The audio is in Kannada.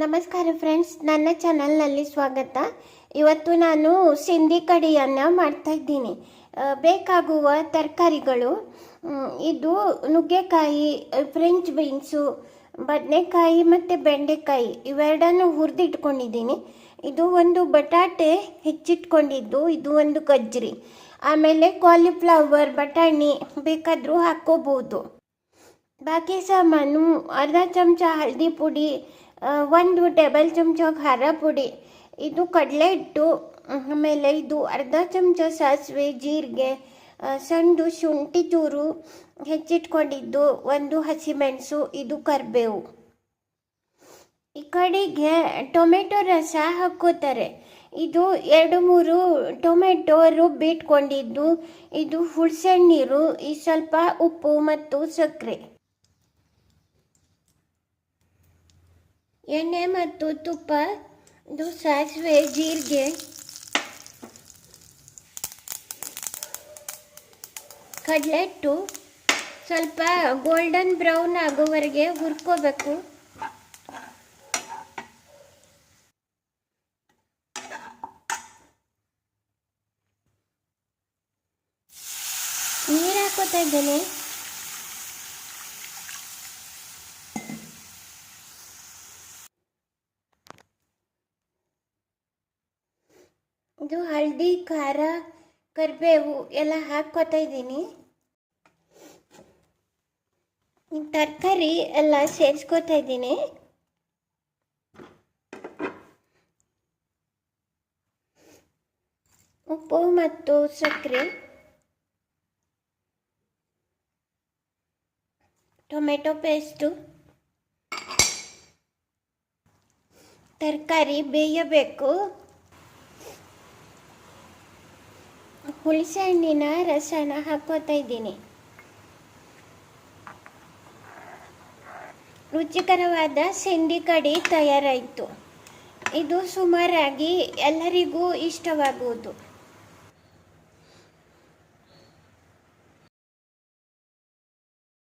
ನಮಸ್ಕಾರ ಫ್ರೆಂಡ್ಸ್ ನನ್ನ ಚಾನಲ್ನಲ್ಲಿ ಸ್ವಾಗತ. ಇವತ್ತು ನಾನು ಸಿಂಧಿ ಕಡಿಯನ್ನು ಮಾಡ್ತಾ ಇದ್ದೀನಿ. ಬೇಕಾಗುವ ತರಕಾರಿಗಳು ಇದು ನುಗ್ಗೆಕಾಯಿ ಫ್ರೆಂಚ್ ಬೀನ್ಸು ಬದನೆಕಾಯಿ ಮತ್ತು ಬೆಂಡೆಕಾಯಿ, ಇವೆರಡನ್ನು ಹುರಿದಿಟ್ಕೊಂಡಿದ್ದೀನಿ. ಇದು ಒಂದು ಬಟಾಟೆ ಹೆಚ್ಚಿಟ್ಕೊಂಡಿದ್ದು, ಇದು ಒಂದು ಗಜ್ಜರಿ. ಆಮೇಲೆ ಕಾಲಿಫ್ಲವರ್ ಬಟಾಣಿ ಬೇಕಾದರೂ ಹಾಕ್ಕೋಬೋದು. ಬಾಕಿ ಸಾಮಾನು, ಅರ್ಧ ಚಮಚ ಹಳದಿ ಪುಡಿ ಒಂದು ಟೇಬಲ್ ಚಮಚ ಖಾರ ಪುಡಿ, ಇದು ಕಡಲೆ ಹಿಟ್ಟು, ಆಮೇಲೆ ಇದು ಅರ್ಧ ಚಮಚ ಸಾಸಿವೆ, ಜೀರಿಗೆ ಸಣ್ಣದು ಶುಂಠಿ ಚೂರು ಹೆಚ್ಚಿಟ್ಕೊಂಡಿದ್ದು ಒಂದು ಹಸಿಮೆಣಸು, ಇದು ಕರಿಬೇವು. ಈ ಕಡೆಗೆ ಟೊಮೆಟೊ ರಸ ಹಾಕೋತಾರೆ ಇದು ಎರಡು ಮೂರು ಟೊಮೆಟೊ ರುಬ್ಬಿಟ್ಕೊಂಡಿದ್ದು ಇದು ಹುಳಸೆಣ್ಣೀರು ಈ ಸ್ವಲ್ಪ ಉಪ್ಪು ಮತ್ತು ಸಕ್ಕರೆ. ಎಣ್ಣೆ ಮತ್ತು ತುಪ್ಪ, ಇದು ಸಾಸಿವೆ, ಜೀರಿಗೆ. ಕಡಲೆಟ್ಟು, ಸ್ವಲ್ಪ ಗೋಲ್ಡನ್ ಬ್ರೌನ್ ಆಗೋವರೆಗೆ ಹುರ್ಕೋಬೇಕು. ನೀರು ಹಾಕೋತಾ ಇದ್ದೇನೆ. ಇದು ಹಳದಿ, ಖಾರ, ಕರಿಬೇವು ಎಲ್ಲ ಹಾಕ್ಕೋತಾ ಇದ್ದೀನಿ. ತರಕಾರಿ ಎಲ್ಲ ಸೇರಿಸ್ಕೋತಾ ಇದ್ದೀನಿ. ಉಪ್ಪು ಮತ್ತು ಸಕ್ಕರೆ. Tomato paste. ತರಕಾರಿ ಬೇಯಬೇಕು. ಹುಣಸೆ ಹಣ್ಣಿನ ರಸನ ಹಾಕೋತಾ ಇದ್ದೀನಿ. ರುಚಿಕರವಾದ ಸಿಂಡಿ ಕಡಿ ತಯಾರಾಯಿತು. ಇದು ಸುಮಾರಾಗಿ ಎಲ್ಲರಿಗೂ ಇಷ್ಟವಾಗುವುದು.